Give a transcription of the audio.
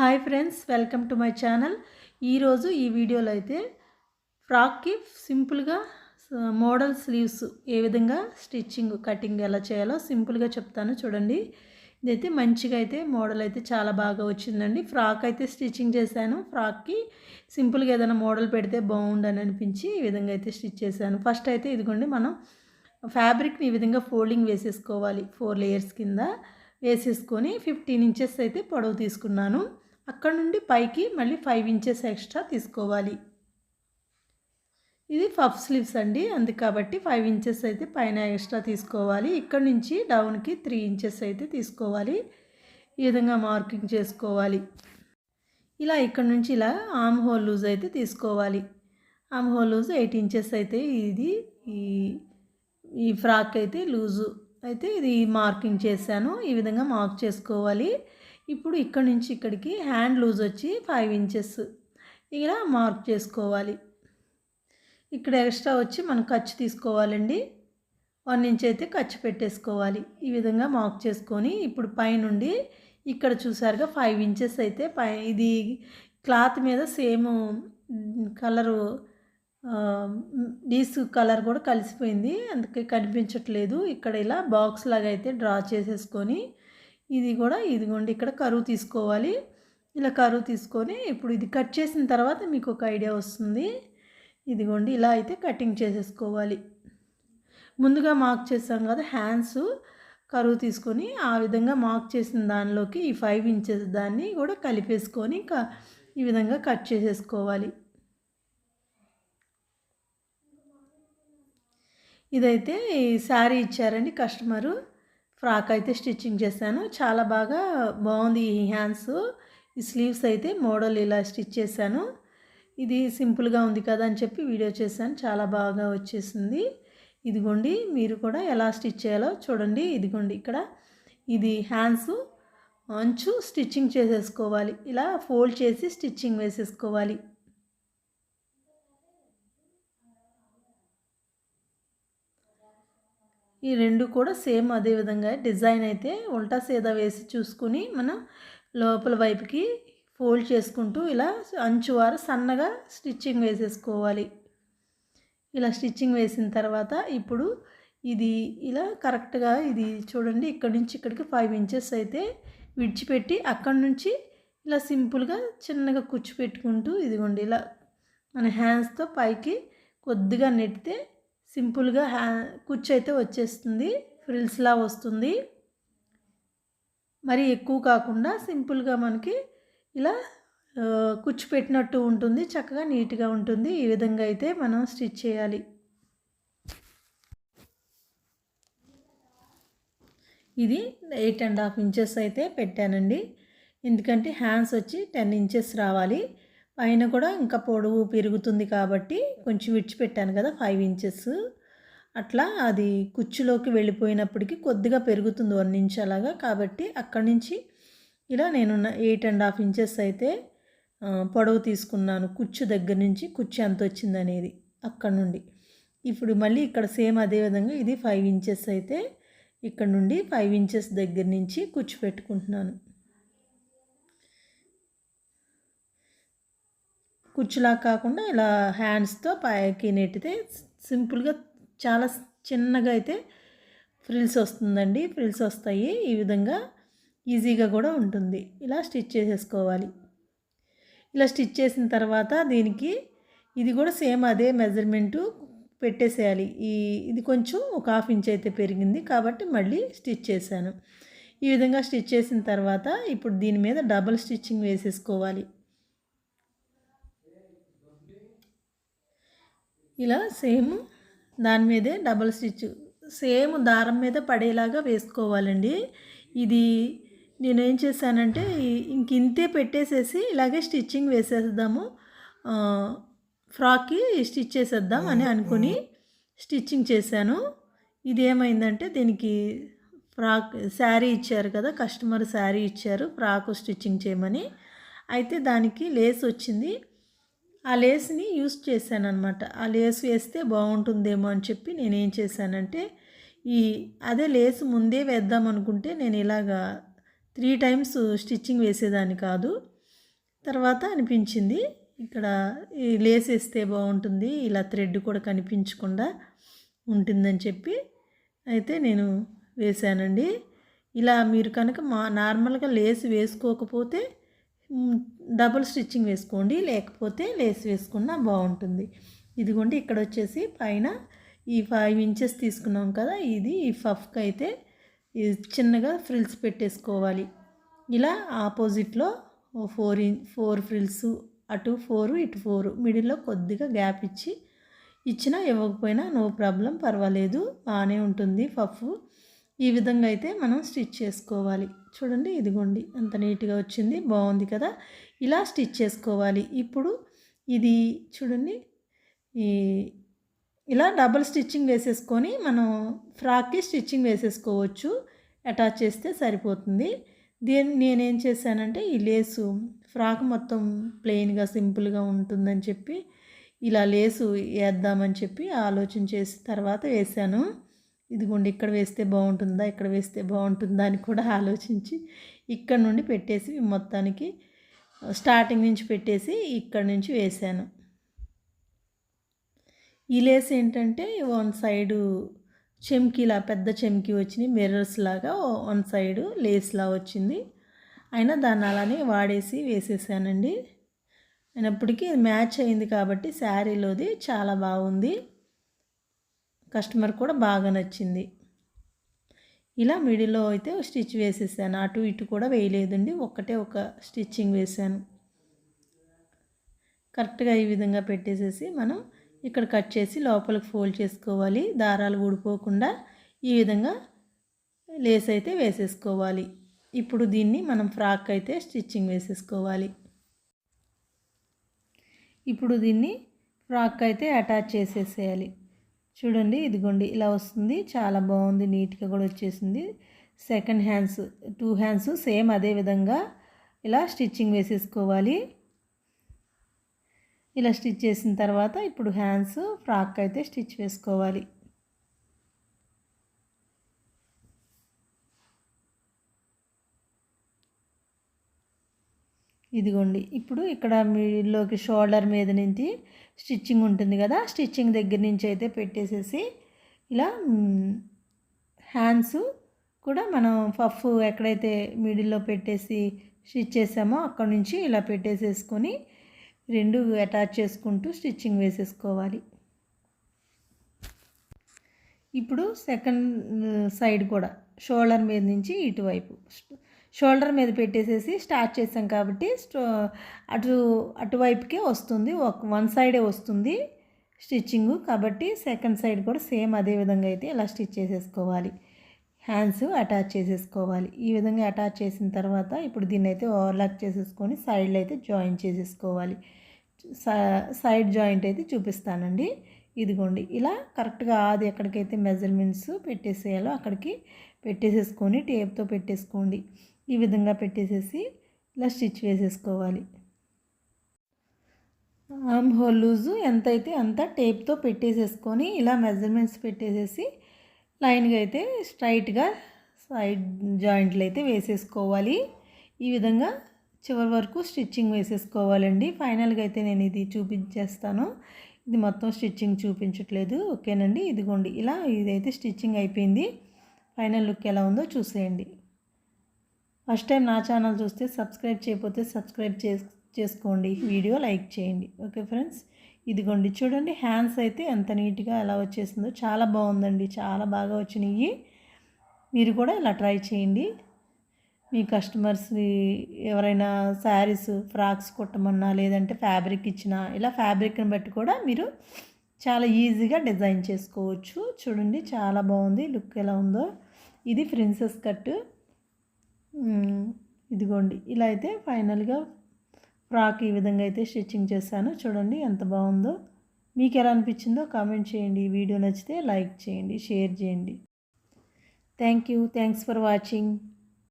Hi friends welcome to my channel. ఈరోజు ఈ వీడియోలో అయితే ఫ్రాక్కి సింపుల్గా మోడల్ స్లీవ్స్ ఏ విధంగా స్టిచ్చింగ్ కటింగ్ ఎలా చేయాలో సింపుల్గా చెప్తాను చూడండి. ఇదైతే మంచిగా అయితే మోడల్ అయితే చాలా బాగా వచ్చిందండి. ఫ్రాక్ అయితే స్టిచ్చింగ్ చేశాను. ఫ్రాక్కి సింపుల్గా ఏదైనా మోడల్ పెడితే బాగుండని అనిపించి ఈ విధంగా అయితే స్టిచ్ చేశాను. ఫస్ట్ అయితే ఇదిగోండి మనం ఫ్యాబ్రిక్ని ఈ విధంగా ఫోల్డింగ్ వేసేసుకోవాలి. ఫోర్ లేయర్స్ కింద వేసేసుకొని ఫిఫ్టీన్ ఇంచెస్ అయితే పొడవు తీసుకున్నాను. అక్కడ నుండి పైకి మళ్ళీ ఫైవ్ ఇంచెస్ ఎక్స్ట్రా తీసుకోవాలి. ఇది పఫ్ స్లీవ్స్ అండి. అందు కాబట్టి ఫైవ్ ఇంచెస్ అయితే పైన ఎక్స్ట్రా తీసుకోవాలి. ఇక్కడ నుంచి డౌన్కి త్రీ ఇంచెస్ అయితే తీసుకోవాలి. ఈ విధంగా మార్కింగ్ చేసుకోవాలి. ఇలా ఇక్కడ నుంచి ఇలా ఆమ్ హోల్ లూజ్ అయితే తీసుకోవాలి. Armhole loose eight inches అయితే ఇది ఈ ఈ ఫ్రాక్ అయితే లూజు అయితే ఇది మార్కింగ్ చేశాను. ఈ విధంగా మార్క్ చేసుకోవాలి. ఇప్పుడు ఇక్కడ నుంచి ఇక్కడికి హ్యాండ్ లూజ్ వచ్చి ఫైవ్ ఇంచెస్ ఇలా మార్క్ చేసుకోవాలి. ఇక్కడ ఎక్స్ట్రా వచ్చి మనం ఖర్చు తీసుకోవాలండి. వన్ ఇంచ్ అయితే ఖర్చు పెట్టేసుకోవాలి. ఈ విధంగా మార్క్ చేసుకొని ఇప్పుడు పైనుండి ఇక్కడ చూసారుగా ఫైవ్ ఇంచెస్ అయితే పై ఇది క్లాత్ మీద సేమ్ కలరు డీస్ కలర్ కూడా కలిసిపోయింది. అందుకే కనిపించట్లేదు. ఇక్కడ ఇలా బాక్స్ లాగా అయితే డ్రా చేసేసుకొని ఇది కూడా ఇదిగోండి ఇక్కడ కరువు తీసుకోవాలి. ఇలా కరువు తీసుకొని ఇప్పుడు ఇది కట్ చేసిన తర్వాత మీకు ఒక ఐడియా వస్తుంది. ఇదిగోండి ఇలా అయితే కటింగ్ చేసేసుకోవాలి. ముందుగా మార్క్ చేసాం కదా హ్యాండ్స్ కరువు తీసుకొని ఆ విధంగా మార్క్ చేసిన దానిలోకి ఈ ఫైవ్ ఇంచెస్ దాన్ని కూడా కలిపేసుకొని ఇంకా ఈ విధంగా కట్ చేసేసుకోవాలి. ఇదైతే ఈ శారీ ఇచ్చారండి కస్టమరు. ఫ్రాక్ అయితే స్టిచ్చింగ్ చేశాను. చాలా బాగా బాగుంది ఈ హ్యాండ్స్. ఈ స్లీవ్స్ అయితే మోడల్ ఇలా స్టిచ్ చేశాను. ఇది సింపుల్గా ఉంది కదా అని చెప్పి వీడియో చేశాను. చాలా బాగా వచ్చేసింది. ఇదిగోండి మీరు కూడా ఎలా స్టిచ్ చేయాలో చూడండి. ఇదిగోండి ఇక్కడ ఇది హ్యాండ్స్. అంచు స్టిచ్చింగ్ చేసేసుకోవాలి. ఇలా ఫోల్డ్ చేసి స్టిచ్చింగ్ వేసేసుకోవాలి. ఈ రెండు కూడా సేమ్ అదే విధంగా డిజైన్ అయితే ఉల్టా సీదా వేసి చూసుకుని మనం లోపల వైపుకి ఫోల్డ్ చేసుకుంటూ ఇలా అంచు వారు సన్నగా స్టిచ్చింగ్ వేసేసుకోవాలి. ఇలా స్టిచ్చింగ్ వేసిన తర్వాత ఇప్పుడు ఇది ఇలా కరెక్ట్గా ఇది చూడండి ఇక్కడ నుంచి ఇక్కడికి ఫైవ్ ఇంచెస్ అయితే విడిచిపెట్టి అక్కడ నుంచి ఇలా సింపుల్గా చిన్నగా కుచ్చి పెట్టుకుంటూ ఇదిగోండి ఇలా మన హ్యాండ్స్తో పైకి కొద్దిగా నెట్టితే సింపుల్గా హ్యా కుచ్చు అయితే వచ్చేస్తుంది. ఫ్రిల్స్లా వస్తుంది. మరి ఎక్కువ కాకుండా సింపుల్గా మనకి ఇలా కుచ్చు పెట్టినట్టు ఉంటుంది. చక్కగా నీట్గా ఉంటుంది. ఈ విధంగా అయితే మనం స్టిచ్ చేయాలి. ఇది ఎయిట్ అండ్ హాఫ్ ఇంచెస్ అయితే పెట్టానండి. ఎందుకంటే హ్యాండ్స్ వచ్చి టెన్ ఇంచెస్ రావాలి. పైన కూడా ఇంకా పొడవు పెరుగుతుంది కాబట్టి కొంచెం విడిచిపెట్టాను కదా ఫైవ్ ఇంచెస్. అట్లా అది కుచ్చులోకి వెళ్ళిపోయినప్పటికీ కొద్దిగా పెరుగుతుంది వన్ ఇంచ్ అలాగా కాబట్టి అక్కడి నుంచి ఇలా నేను ఎయిట్ అండ్ హాఫ్ ఇంచెస్ అయితే పొడవు తీసుకున్నాను కుచ్చు దగ్గర నుంచి కుచ్చు ఎంత వచ్చింది అనేది అక్కడ నుండి. ఇప్పుడు మళ్ళీ ఇక్కడ సేమ్ అదే విధంగా ఇది ఫైవ్ ఇంచెస్ అయితే ఇక్కడ నుండి ఫైవ్ ఇంచెస్ దగ్గర నుంచి కుచ్చు పెట్టుకుంటున్నాను. కుచ్చులా కాకుండా ఇలా హ్యాండ్స్తో పైకి నెట్టితే సింపుల్గా చాలా చిన్నగా అయితే ఫ్రిల్స్ వస్తుందండి. ఫ్రిల్స్ వస్తాయి. ఈ విధంగా ఈజీగా కూడా ఉంటుంది. ఇలా స్టిచ్ చేసేసుకోవాలి. ఇలా స్టిచ్ చేసిన తర్వాత దీనికి ఇది కూడా సేమ్ అదే మెజర్మెంటు పెట్టేసేయాలి. ఈ ఇది కొంచెం ఒక హాఫ్ ఇంచ్ అయితే పెరిగింది కాబట్టి మళ్ళీ స్టిచ్ చేశాను. ఈ విధంగా స్టిచ్ చేసిన తర్వాత ఇప్పుడు దీని మీద డబల్ స్టిచ్చింగ్ వేసేసుకోవాలి. ఇలా సేమ్ దాని మీదే డబల్ స్టిచ్ సేమ్ దారం మీద పడేలాగా వేసుకోవాలండి. ఇది నేనేం చేశానంటే ఇంక ఇంతే పెట్టేసేసి ఇలాగే స్టిచ్చింగ్ వేసేద్దాము. ఫ్రాక్కి స్టిచ్ చేసేద్దాం అని అనుకుని స్టిచ్చింగ్ చేశాను. ఇది ఏమైందంటే దీనికి ఫ్రాక్ శారీ ఇచ్చారు కదా కస్టమర్ శారీ ఇచ్చారు ఫ్రాక్ స్టిచ్చింగ్ చేయమని. అయితే దానికి లేస్ వచ్చింది. ఆ లేస్ని యూస్ చేశాను ఆ లేస్ వేస్తే బాగుంటుందేమో అని చెప్పి నేనేం చేశానంటే ఈ అదే లేస్ ముందే వేద్దాం అనుకుంటే నేను ఇలాగా త్రీ టైమ్స్ స్టిచ్చింగ్ వేసేదాన్ని కాదు. తర్వాత అనిపించింది ఇక్కడ ఈ లేస్ వేస్తే బాగుంటుంది ఇలా థ్రెడ్ కూడా కనిపించకుండా ఉంటుందని చెప్పి అయితే నేను వేశానండి. ఇలా మీరు కనుక మా నార్మల్గా లేస్ వేసుకోకపోతే డబుల్ స్టిచ్చింగ్ వేసుకోండి లేకపోతే లేస్ వేసుకున్నా బాగుంటుంది. ఇదిగోండి ఇక్కడ వచ్చేసి పైన ఈ ఫైవ్ ఇంచెస్ తీసుకున్నాం కదా ఇది ఈ ఫఫ్కి అయితే చిన్నగా ఫ్రిల్స్ పెట్టేసుకోవాలి. ఇలా ఆపోజిట్లో ఫోర్ ఇన్ ఫోర్ ఫ్రిల్స్ అటు ఫోర్ ఇటు ఫోరు మిడిల్లో కొద్దిగా గ్యాప్ ఇచ్చి ఇచ్చినా ఇవ్వకపోయినా నో ప్రాబ్లం పర్వాలేదు బాగానే ఉంటుంది పఫ్ ఈ విధంగా అయితే మనం స్టిచ్ చేసుకోవాలి. చూడండి ఇదిగోండి అంత నీట్గా వచ్చింది బాగుంది కదా? ఇలా స్టిచ్ చేసుకోవాలి. ఇప్పుడు ఇది చూడండి ఈ ఇలా డబుల్ స్టిచ్చింగ్ వేసేసుకొని మనం ఫ్రాక్కి స్టిచ్చింగ్ వేసేసుకోవచ్చు. అటాచ్ చేస్తే సరిపోతుంది. దీన్ని నేనేం చేశానంటే ఈ లేసు ఫ్రాక్ మొత్తం ప్లెయిన్గా సింపుల్గా ఉంటుందని చెప్పి ఇలా లేసు వేద్దామని చెప్పి ఆలోచన చేసి తర్వాత వేశాను ఇదిగోండి ఇక్కడ వేస్తే బాగుంటుందా ఇక్కడ వేస్తే బాగుంటుందా అని కూడా ఆలోచించి ఇక్కడ నుండి పెట్టేసి మొత్తానికి స్టార్టింగ్ నుంచి పెట్టేసి ఇక్కడ నుంచి వేశాను ఈ లేస్ ఏంటంటే వన్ సైడు చెమ్కీలా పెద్ద చెమ్కీ వచ్చింది మిర్రర్స్ లాగా వన్ సైడు లేస్లా వచ్చింది. అయినా దాన్ని అలానే వాడేసి వేసేసానండి. అయినప్పటికీ మ్యాచ్ అయింది కాబట్టి శారీలోది చాలా బాగుంది. కస్టమర్ కూడా బాగా నచ్చింది. ఇలా మిడిల్లో అయితే స్టిచ్ వేసేసాను. అటు ఇటు కూడా వేయలేదండి. ఒక్కటే ఒక స్టిచ్చింగ్ వేసాను. కరెక్ట్గా ఈ విధంగా పెట్టేసేసి మనం ఇక్కడ కట్ చేసి లోపలికి ఫోల్డ్ చేసుకోవాలి. దారాలు ఊడిపోకుండా ఈ విధంగా లేస్ అయితే వేసేసుకోవాలి. ఇప్పుడు దీన్ని మనం ఫ్రాక్ అయితే స్టిచ్చింగ్ వేసేసుకోవాలి. ఇప్పుడు దీన్ని ఫ్రాక్ అయితే అటాచ్ చేసేసేయాలి. చూడండి ఇదిగోండి ఇలా వస్తుంది. చాలా బాగుంది నీట్గా కూడా వచ్చేసింది. Second hands two hands same అదే విధంగా ఇలా స్టిచ్చింగ్ వేసేసుకోవాలి. ఇలా స్టిచ్ చేసిన తర్వాత ఇప్పుడు హ్యాండ్స్ ఫ్రాక్ అయితే స్టిచ్ వేసుకోవాలి. ఇదిగోండి. ఇప్పుడు ఇక్కడ మీలోకి షోల్డర్ మీద నుంచి స్టిచ్చింగ్ ఉంటుంది కదా స్టిచ్చింగ్ దగ్గర నుంచి అయితే పెట్టేసేసి ఇలా హ్యాండ్స్ కూడా మనం పఫ్ ఎక్కడైతే మిడిల్లో పెట్టేసి స్టిచ్ చేసామో అక్కడ నుంచి ఇలా పెట్టేసేసుకొని రెండు అటాచ్ చేసుకుంటూ స్టిచ్చింగ్ వేసేసుకోవాలి. ఇప్పుడు సెకండ్ సైడ్ కూడా షోల్డర్ మీద నుంచి ఇటువైపు. షోల్డర్ మీద పెట్టేసేసి స్టార్ట్ చేసాం కాబట్టి అటు అటువైపుకే వస్తుంది. ఒక వన్ సైడే వస్తుంది స్టిచ్చింగ్. కాబట్టి సెకండ్ సైడ్ కూడా సేమ్ అదే విధంగా అయితే ఇలా స్టిచ్ చేసేసుకోవాలి. హ్యాండ్స్ అటాచ్ చేసేసుకోవాలి. ఈ విధంగా అటాచ్ చేసిన తర్వాత ఇప్పుడు దీన్ని అయితే ఓవర్లాక్ చేసేసుకొని సైడ్లో అయితే జాయిన్ చేసేసుకోవాలి. సైడ్ జాయింట్ అయితే చూపిస్తానండి. ఇదిగోండి. ఇలా కరెక్ట్గా అది ఎక్కడికైతే మెజర్మెంట్స్ పెట్టేసేయాలో అక్కడికి పెట్టేసేసుకొని టేప్తో పెట్టేసుకోండి. ఈ విధంగా పెట్టేసేసి ఇలా స్టిచ్ వేసేసుకోవాలి. ఆమ్ హోల్ లూజు ఎంత అయితే అంత టేప్తో పెట్టేసేసుకొని ఇలా మెజర్మెంట్స్ పెట్టేసేసి లైన్గా అయితే స్ట్రైట్గా సైడ్ జాయింట్లు అయితే వేసేసుకోవాలి. ఈ విధంగా చివరి వరకు స్టిచ్చింగ్ వేసేసుకోవాలండి. ఫైనల్గా అయితే నేను ఇది చూపించేస్తాను. ఇది మొత్తం స్టిచ్చింగ్ చూపించట్లేదు. ఓకేనండి? ఇదిగోండి. ఇలా ఇదైతే స్టిచ్చింగ్ అయిపోయింది. ఫైనల్ లుక్ ఎలా ఉందో చూసేయండి. ఫస్ట్ టైం నా ఛానల్ చూస్తే సబ్స్క్రైబ్ చేయకపోతే సబ్స్క్రైబ్ చేసుకోండి. వీడియో లైక్ చేయండి. Okay friends? ఇదిగోండి. చూడండి హ్యాండ్స్ అయితే ఎంత నీట్గా ఎలా వచ్చేసిందో. చాలా బాగుందండి. చాలా బాగా వచ్చినాయి. మీరు కూడా ఇలా ట్రై చేయండి. మీ కస్టమర్స్ ఎవరైనా శారీస్ ఫ్రాక్స్ కుట్టమన్నా లేదంటే ఫ్యాబ్రిక్ ఇచ్చినా ఇలా ఫ్యాబ్రిక్ని బట్టి కూడా మీరు చాలా ఈజీగా డిజైన్ చేసుకోవచ్చు. చూడండి చాలా బాగుంది. లుక్ ఎలా ఉందో. ఇది ప్రిన్సెస్ కట్ ఇదిగోండి. ఇలా అయితే ఫైనల్గా ఫ్రాక్ ఈ విధంగా అయితే స్టిచ్చింగ్ చేశాను. చూడండి ఎంత బాగుందో. మీకు ఎలా అనిపించిందో కామెంట్ చేయండి. వీడియో నచ్చితే లైక్ చేయండి షేర్ చేయండి. Thank you. Thanks for watching.